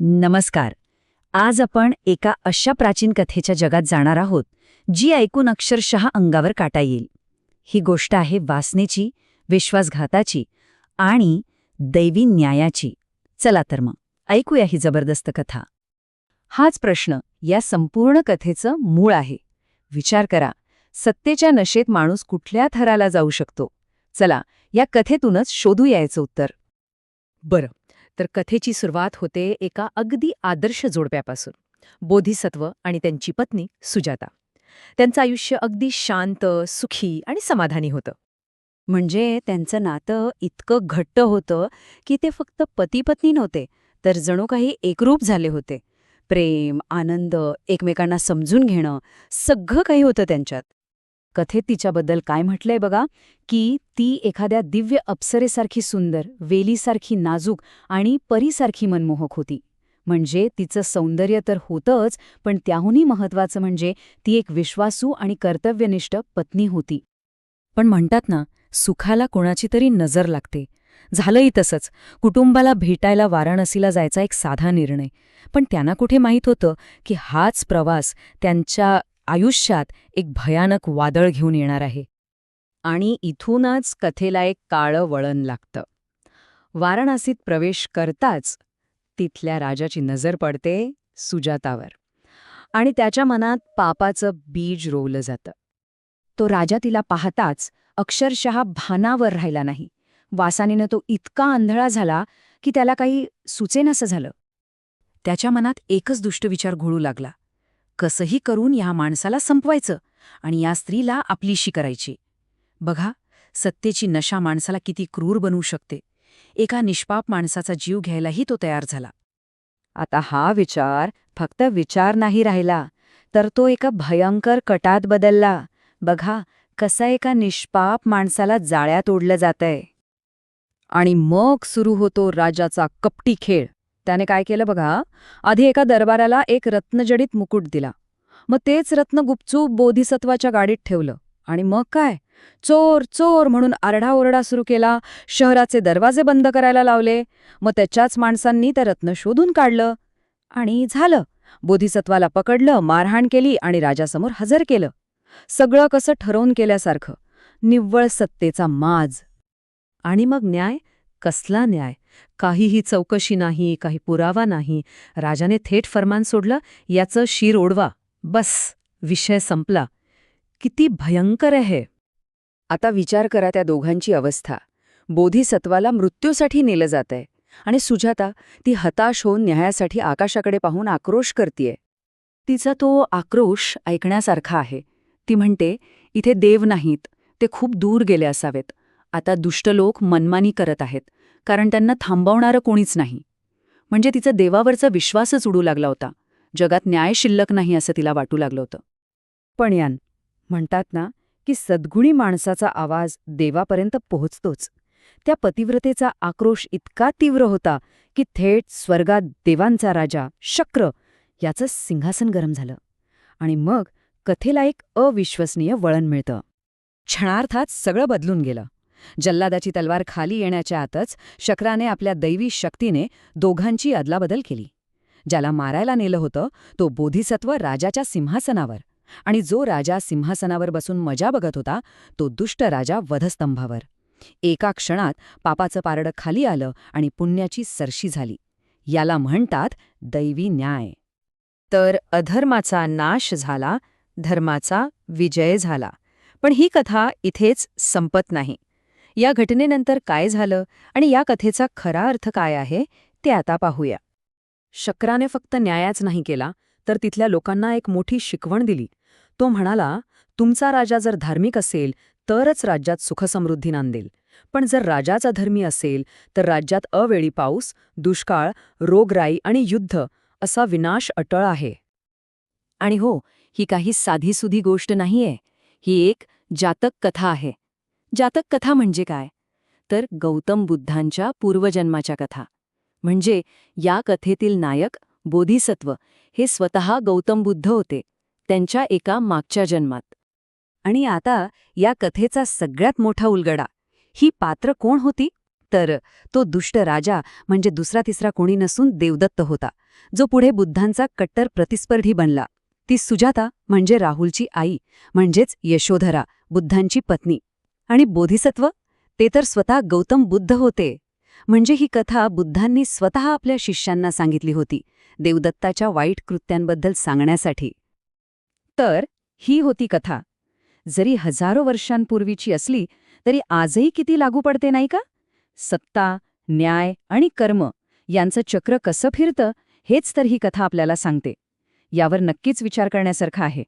नमस्कार. आज आपण एका अशा प्राचीन कथेच्या जगात जाणार आहोत जी ऐकून अक्षरशः अंगावर काटा येईल. ही गोष्ट आहे वासनेची विश्वासघाताची आणि दैवी न्यायाची. चला तर मग ऐकूया ही जबरदस्त कथा. हाच प्रश्न या संपूर्ण कथेचं मूळ आहे. विचार करा सत्तेच्या नशेत माणूस कुठल्या थराला जाऊ शकतो? चला या कथेतूनच शोधू यायचं उत्तर. बरं तर कथेची सुरुवात होते एका अगदी आदर्श जोडप्यापासून बोधिसत्व आणि त्यांची पत्नी सुजाता. त्यांचं आयुष्य अगदी शांत सुखी आणि समाधानी होतं. म्हणजे त्यांचं नातं इतकं घट्ट होतं की ते फक्त पती-पत्नी नव्हते तर जणू काही एकरूप झाले होते. प्रेम आनंद एकमेकांना समजून घेणं सगळं काही होतं त्यांच्यात. कथेत तिच्याबद्दल काय म्हटलंय बघा? की ती एखाद्या दिव्य अप्सरेसारखी सुंदर वेलीसारखी नाजूक आणि परीसारखी मनमोहक होती. म्हणजे तिचं सौंदर्य तर होतंच पण त्याहूनही महत्वाचं म्हणजे ती एक विश्वासू आणि कर्तव्यनिष्ठ पत्नी होती. पण म्हणतात ना सुखाला कोणाची तरी नजर लागते. झालंही तसंच. कुटुंबाला भेटायला वाराणसीला जायचा एक साधा निर्णय. पण त्यांना कुठे माहीत होतं की हाच प्रवास त्यांच्या आयुष्यात एक भयानक वादळ घेऊन येणार आहे. आणि इथूनच कथेला एक काळं वळण लागतं. वाराणसीत प्रवेश करताच तिथल्या राजाची नजर पडते सुजातावर. आणि त्याच्या मनात पापाचं बीज रोवलं जातं. तो राजा तिला पाहताच अक्षरशः भानावर राहिला नाही. वासानीनं तो इतका आंधळा झाला की त्याला काही सुचेनसं झालं. त्याच्या मनात एकच दुष्ट विचार घोळू लागला. कसंही करून या माणसाला संपवायचं आणि या स्त्रीला आपलीशी करायची. बघा सत्तेची नशा माणसाला किती क्रूर बनवू शकते. एका निष्पाप माणसाचा जीव घ्यायलाही तो तयार झाला. आता हा विचार फक्त विचार नाही राहिला तर तो एका भयंकर कटात बदलला. बघा कसा एका निष्पाप माणसाला जाळ्यात ओढलं जातंय. आणि मग सुरू होतो राजाचा कपटी खेळ. त्याने काय केलं बघा? आधी एका दरबाराला एक रत्नजडित मुकुट दिला. मग तेच रत्न गुपचूप बोधिसत्वाच्या गाडीत ठेवलं. आणि मग काय? चोर चोर म्हणून आरडाओरडा सुरू केला. शहराचे दरवाजे बंद करायला लावले. मग त्याच्याच माणसांनी ते रत्न शोधून काढलं. आणि झालं. बोधिसत्वाला पकडलं मारहाण केली आणि राजासमोर हजर केलं. सगळं कसं ठरवून केल्यासारखं. निव्वळ सत्तेचा माज. आणि मग न्याय? कसला न्याय? काहीही चौकशी नाही काही पुरावा नाही. राजाने थेट फरमान सोडलं याचं शीर ओढवा. बस विषय संपला. किती भयंकर आहे आता विचार करा त्या दोघांची अवस्था. बोधिसत्वाला मृत्यूसाठी नेलं जातंय. आणि सुजाता ती हताश होऊन न्यायासाठी आकाशाकडे पाहून आक्रोश करतीये. तिचा तो आक्रोश ऐकण्यासारखा आहे. ती म्हणते इथे देव नाहीत. ते खूप दूर गेले असावेत. आता दुष्ट लोक मनमानी करत आहेत कारण त्यांना थांबवणारं कोणीच नाही. म्हणजे तिचा देवावरचा विश्वासच उडू लागला होता. जगात न्याय शिल्लक नाही असं तिला वाटू लागलं होतं. पण यान म्हणतात ना की सद्गुणी माणसाचा आवाज देवापर्यंत पोहोचतोच. त्या पतिव्रतेचा आक्रोश इतका तीव्र होता की थेट स्वर्गात देवांचा राजा शक्र याचं सिंहासन गरम झालं. आणि मग कथेला एक अविश्वसनीय वळण मिळतं. क्षणार्थात सगळं बदलून गेलं. जल्लादाची तलवार खाली येण्याच्या आतच शक्राने आपल्या दैवी शक्तीने दोघांची अदलाबदल केली. ज्याला मारायला नेलं होतं तो बोधिसत्व राजाच्या सिंहासनावर आणि जो राजा सिंहासनावर बसून मजा बघत होता तो दुष्ट राजा वधस्तंभावर. एका क्षणात पापाचं पारडं खाली आलं आणि पुण्याची सरशी झाली. याला म्हणतात दैवी न्याय. तर अधर्माचा नाश झाला धर्माचा विजय झाला. पण ही कथा इथेच संपत नाही. या घटनेनंतर काय झालं आणि या कथेचा खरा अर्थ काय आहे ते आता पाहूया. शक्राने फक्त न्यायाच नाही केला तर तिथल्या लोकांना एक मोठी शिकवण दिली. तो म्हणाला तुमचा राजा जर धार्मिक असेल तरच राज्यात सुखसमृद्धी नांदेल. पण जर राजाचा धर्मी असेल तर राज्यात अवेळी पाऊस दुष्काळ रोगराई आणि युद्ध असा विनाश अटळ आहे. आणि हो ही काही साधीसुधी गोष्ट नाहीये. ही एक जातक कथा आहे. जातक कथा म्हणजे काय? तर गौतम बुद्धांच्या पूर्वजन्माच्या कथा. म्हणजे या कथेतील नायक बोधिसत्व हे स्वतः गौतम बुद्ध होते त्यांच्या एका मागच्या जन्मात. आणि आता या कथेचा सगळ्यात मोठा उलगडा ही पात्र कोण होती? तर तो दुष्ट राजा म्हणजे दुसरा तिसरा कोणी नसून देवदत्त होता जो पुढे बुद्धांचा कट्टर प्रतिस्पर्धी बनला. ती सुजाता म्हणजे राहुलची आई म्हणजेच यशोधरा बुद्धांची पत्नी. आणि बोधिसत्व? ते तर स्वतः गौतम बुद्ध होते. म्हणजे ही कथा बुद्धांनी स्वतः आपल्या शिष्यांना सांगितली होती देवदत्ताच्या वाईट कृत्यांबद्दल सांगण्यासाठी. तर ही होती कथा. जरी हजारो वर्षांपूर्वीची असली तरी आजही किती लागू पडते नाही का? सत्ता न्याय आणि कर्म यांचं चक्र कसं फिरतं हेच तर ही कथा आपल्याला सांगते. यावर नक्कीच विचार करण्यासारखं आहे.